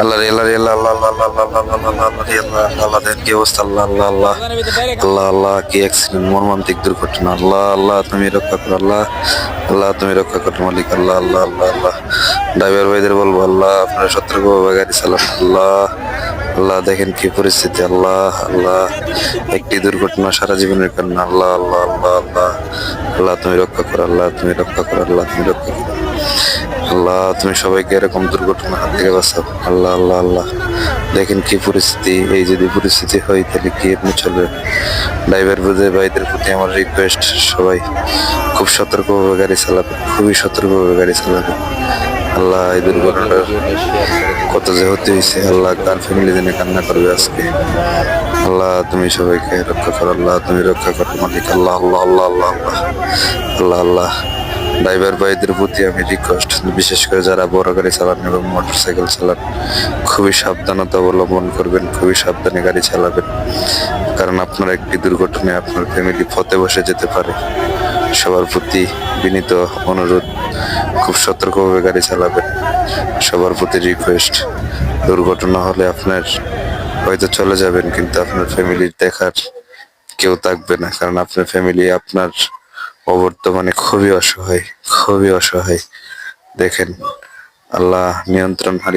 আল্লাহ আল্লাহ আল্লাহ আল্লাহ আল্লাহ আল্লাহ দেন কি অবস্থা আল্লাহ আল্লাহ আল্লাহ আল্লাহ আল্লাহ কি অ্যাক্সিডেন্ট মর্মান্তিক দুর্ঘটনা আল্লাহ আল্লাহ তুমি রক্ষা করো আল্লাহ আল্লাহ তুমি রক্ষা করো মালিক আল্লাহ আল্লাহ আল্লাহ আল্লাহ ড্রাইভার ভাইদের বলব আল্লাহ আপনারা সতর্কভাবে গাড়ি চালান আল্লাহ আল্লাহ দেখেন কি পরিস্থিতি আল্লাহ আল্লাহ একটি দুর্ঘটনা সারা জীবনের কারণে আল্লাহ আল্লাহ আল্লাহ আল্লাহ আল্লাহ তুমি রক্ষা করো আল্লাহ তুমি রক্ষা করো আল্লাহ তুমি রক্ষা করো আল্লাহ, তুমি সবাইকে এরকম দুর্ঘটনা হাত থেকে বাঁচাও। আল্লাহ আল্লাহ আল্লাহ। দেখেন কি পরিস্থিতি, এই যদি পরিস্থিতি হয়, তাহলে কি এমনি চলবে? ড্রাইভার বুঝে, ভাইদের প্রতি আমার রিকোয়েস্ট সবাই খুব সতর্কভাবে গাড়ি চালাবে, খুবই সতর্কভাবে গাড়ি চালাবে। আল্লাহ, এই দুর্ঘটনাটা কত যে হতে হয়েছে, আল্লাহ কার ফ্যামিলি জেনে কান্না করবে আজকে। আল্লাহ, তুমি সবাইকে রক্ষা করো, আল্লাহ, তুমি রক্ষা করো, মালিক। আল্লাহ আল্লাহ আল্লাহ আল্লাহ আল্লাহ আল্লাহ আল্লাহ। ড্রাইভার ভাইদের প্রতি আমি রিকোয়েস্ট বিশেষ করে যারা বড় গাড়ি চালান এবং মোটরসাইকেল চালান, খুবই সাবধানতা অবলম্বন করবেন, খুবই সাবধানে গাড়ি চালাবেন। কারণ আপনার একটি দুর্ঘটনায় আপনার ফ্যামিলি ফতে বসে যেতে পারে। সবার প্রতি বিনীত অনুরোধ, খুব সতর্কভাবে গাড়ি চালাবেন। সবার প্রতি রিকোয়েস্ট দুর্ঘটনা হলে আপনার হয়তো চলে যাবেন, কিন্তু আপনার ফ্যামিলির দেখার কেউ থাকবে না। কারণ আপনার ফ্যামিলি আপনার অবর্তমানে খুবই অসহায় খুবই অসহায়। দেখেন আল্লাহ নিয়ন্ত্রণ হারিয়ে